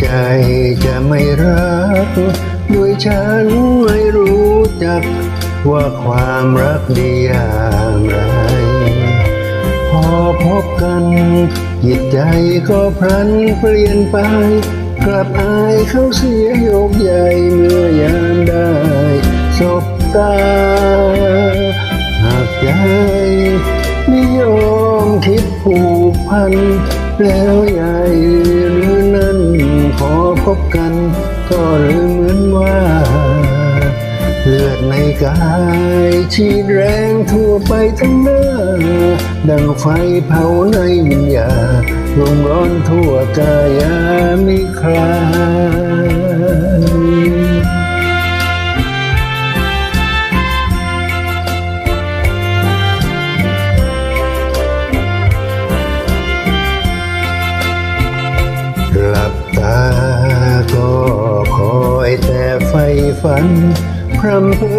ใจจะไม่รัก ด้วยฉันไม่รู้จัก ว่าความรักดีอย่างไร พอพบกันจิตใจก็พลันเปลี่ยนไป กลับอายเขาเสียโยกใหญ่เมื่อยามได้สบตาหากใจนิยมคิดผูกพัน แล้วใหญ่หรือ พอพบกัน ก็เลยเหมือนว่า เลือดในกายฉีดแรงทั่วไปทั้งหน้า ดังไฟเผาในวิญญาณลมร้อนทั่วกายามิคลา ฝัน พรำเพอ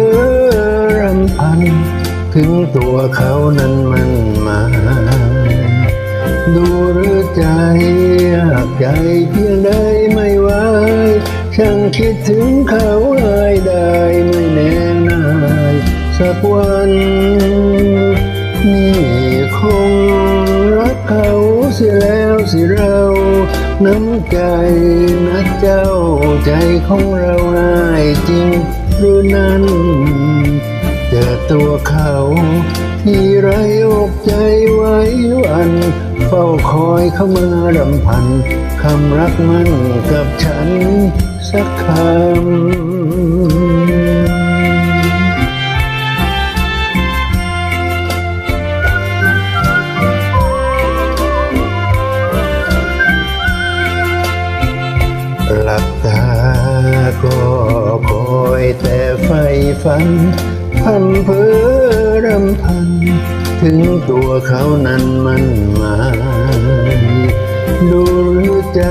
รำพัน ถึงตัวเขานั้นมันมา ดูหรือใจอยากใจเพียงใดไม่ไหวช่างคิดถึงเขาเลยได้ไม่แน่นายสักวันนี่คงรักเขาเสียแล้วสิเรา น้ำใจนะเจ้าใจของเราง่ายจริงหรือนั้นเจอตัวเขา ที่ไรอกใจไว้วัน เฝ้าคอยเข้ามารำพันคำรักมันกับฉันสักคำ แต่ไฟฝัน พันเพอรำพัน ถึงตัวเขานั้นมันหมายดูรือใจ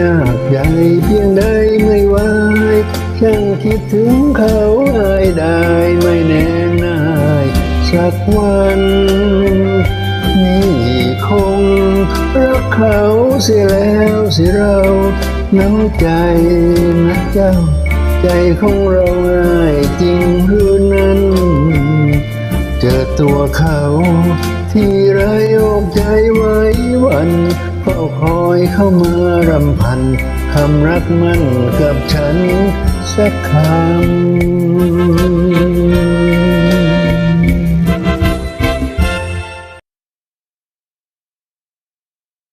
ยากใหญ่เพียงใดไม่ไหวช่างคิดถึงเขาอายได้ไม่แน่นายสักวันนี่คงรักเขาเสียแล้วสิเรา น้ำใจนะเจ้า ใจของเราง่ายจริงหรือนั้น เจอตัวเขา ที่ไรอกใจไว้วันเฝ้าคอยเข้ามารำพันคำรักมั่นกับฉันสักคำ